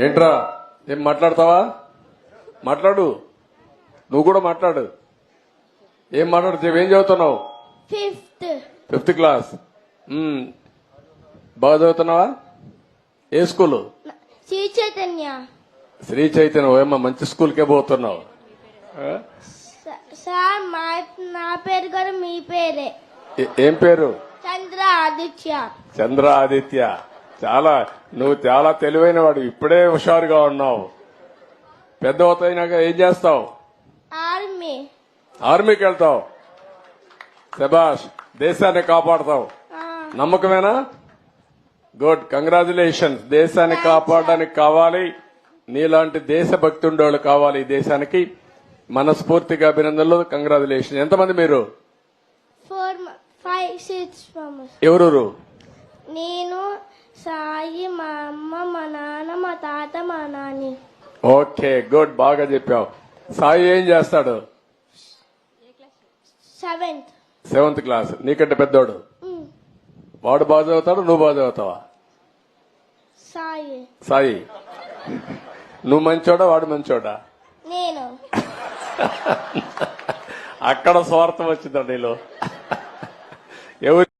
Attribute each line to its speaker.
Speaker 1: ఏంట్రా? ఏం మాట్లాడతావా? మాట్లాడు. నువ్వు కూడా మాట్లాడు. ఏం మాట్లాడుతావు ఏం చదువుతున్నావు?
Speaker 2: Fifth
Speaker 1: fifth class. బాగా చదువుతున్నావా? ఏ స్కూలు?
Speaker 2: శ్రీ చైతన్య.
Speaker 1: శ్రీ చైతన్య. ఓయమ్మ మంచి స్కూల్కే పోతున్నావు.
Speaker 2: సార్ మా నా పేరు కూడా మీ పేరే.
Speaker 1: ఏం పేరు?
Speaker 2: చంద్ర ఆదిత్య.
Speaker 1: చంద్ర ఆదిత్య. చాలా నువ్వు చాలా తెలివైన వాడు ఇప్పుడే హుషారుగా ఉన్నావు. పెద్ద అవుతాయినాక ఏం చేస్తావు?
Speaker 2: ఆర్మీ.
Speaker 1: ఆర్మీకి వెళ్తావు శబాష్ దేశాన్ని కాపాడతావు. నమ్మకమేనా? గుడ్. కంగ్రాచులేషన్ దేశాన్ని కాపాడడానికి కావాలి. నీలాంటి దేశభక్తి ఉండేవాళ్ళు కావాలి ఈ దేశానికి. మనస్ఫూర్తిగా అభినందనలు. కంగ్రాచులేషన్ ఎంతమంది మీరు? ఎవరూరు?
Speaker 2: నేను సాయి మా అమ్మ మా నాన్న మా తాత మా నాని.
Speaker 1: ఓకే గుడ్ బాగా చెప్పావు. సాయి ఏం చేస్తాడు?
Speaker 2: సెవెంత్.
Speaker 1: Seventh class. నీకంటే పెద్దోడు? వాడు బాగా చదువుతాడు నువ్వు బాగా చదువుతావా?
Speaker 2: సాయి.
Speaker 1: సాయి. నువ్వు మంచోడా వాడు మంచోడా?
Speaker 2: నేను.
Speaker 1: అక్కడ స్వార్థం వచ్చిందా నీలో? ఎవరు